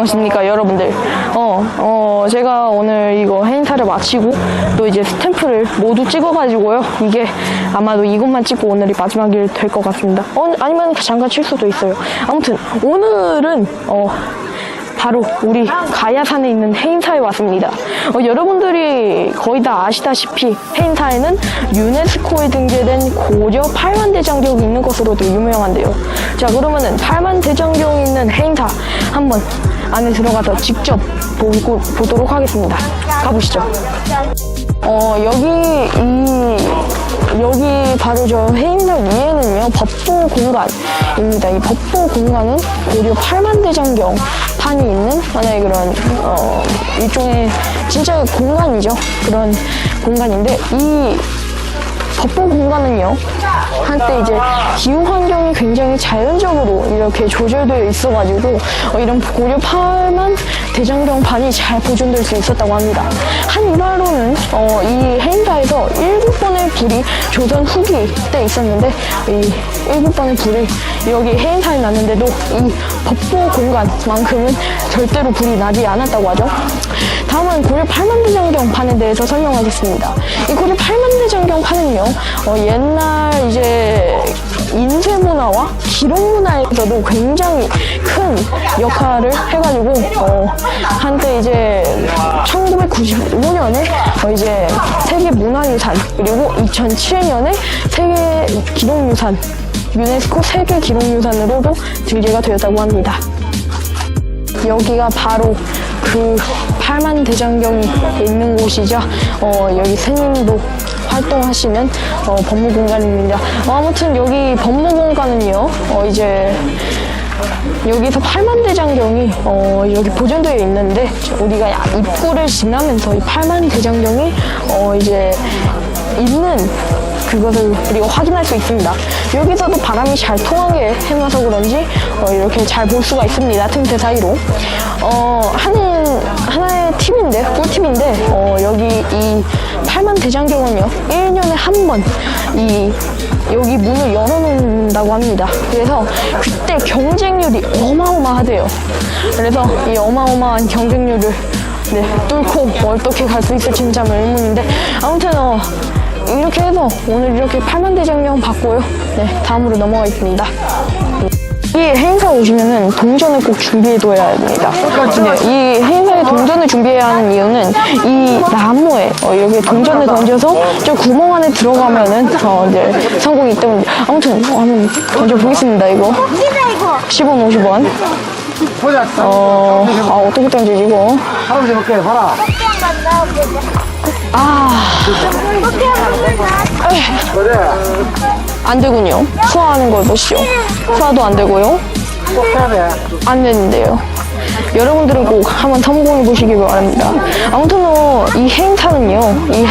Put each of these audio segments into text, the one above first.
안녕하십니까 여러분들 어, 어 제가 오늘 이거 행사를 마치고 또 이제 스탬프를 모두 찍어가지고요 이게 아마도 이것만 찍고 오늘이 마지막일 될 것 같습니다 어, 아니면 잠깐 칠 수도 있어요 아무튼 오늘은 어 바로 우리 가야산에 있는 해인사에 왔습니다. 어, 여러분들이 거의 다 아시다시피 해인사에는 유네스코에 등재된 고려 팔만대장경이 있는 것으로도 유명한데요. 자 그러면은 팔만대장경이 있는 해인사 한번 안에 들어가서 직접 보고, 보도록 하겠습니다. 가보시죠. 어 여기 이 여기 바로 저 해인사 위에는요 법보 공간입니다. 이 법보 공간은 고려 팔만대장경 판이 있는 하나의 그런 어 일종의 진짜 공간이죠. 그런 공간인데 이 법보 공간은요 한때 이제 기후 환경이 굉장히 자연적으로 이렇게 조절되어 있어가지고 어, 이런 고려 팔만 대장경 판이 잘 보존될 수 있었다고 합니다. 한 일화로는 어, 이 해인사에서 일곱 번의 불이 조선 후기 때 있었는데 이 일곱 번의 불이 여기 해인사에 났는데도 이 법보 공간만큼은 절대로 불이 나지 않았다고 하죠. 다음은 고려 팔만대장경 판에 대해서 설명하겠습니다. 이 고려 팔만대장경 판은요, 어, 옛날 이제 인쇄 문화와 기록 문화에서도 굉장히 큰 역할을 해가지고, 어, 한때 이제 1995년에 어, 이제 세계 문화유산, 그리고 2007년에 세계 기록유산, 유네스코 세계 기록유산으로도 등재가 되었다고 합니다. 여기가 바로 그 팔만 대장경이 있는 곳이죠. 어, 여기 스님도 활동하시는 어, 법무공간입니다. 어, 아무튼 여기 법무공간은요, 어, 이제 여기서 팔만 대장경이 어, 여기 보존되어 있는데 우리가 입구를 지나면서 이 팔만 대장경이 어, 이제 있는 그것을 우리가 확인할 수 있습니다. 여기서도 바람이 잘 통하게 해놔서 그런지 어, 이렇게 잘 볼 수가 있습니다. 틈새 사이로. 어, 하는, 하나의 팁인데, 꿀팁인데, 이 팔만 대장경은요, 1년에 한 번, 이, 여기 문을 열어놓는다고 합니다. 그래서 그때 경쟁률이 어마어마하대요. 그래서 이 어마어마한 경쟁률을 네, 뚫고 어떻게 갈 수 있을지는 참 의문인데, 아무튼, 어, 이렇게 해서 오늘 이렇게 팔만대장경 봤고요. 네, 다음으로 넘어가겠습니다. 이 행사 오시면은 동전을 꼭 준비해둬야 됩니다. 네, 이 행사에 동전을 준비해야 하는 이유는 이 나무에 어, 이렇게 동전을 던져서 저 구멍 안에 들어가면은 어, 이제 성공이 있기 때문에 아무튼 어, 한번 던져보겠습니다. 이거 10원, 50원. 어, 아, 어떻게 던지지 이거? 할아버지 볼게 봐라 아, 그래 안 되군요. 수화하는 걸 보시죠. 수화도 안 되고요. 꼭 해야 돼 안 되는데요. 여러분들은 꼭 한번 성공해 보시기 바랍니다. 아무튼 어, 이 행사는요, 이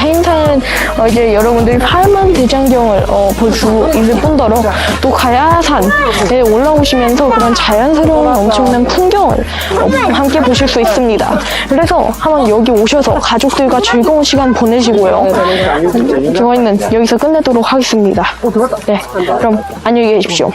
어, 이제 여러분들이 팔만 대장경을 어, 볼 수 있을 뿐더러 또 가야산에 올라오시면서 그런 자연스러운 엄청난 풍경을 어, 함께 보실 수 있습니다. 그래서 한번 여기 오셔서 가족들과 즐거운 시간 보내시고요. 저희는 여기서 끝내도록 하겠습니다. 네, 그럼 안녕히 계십시오.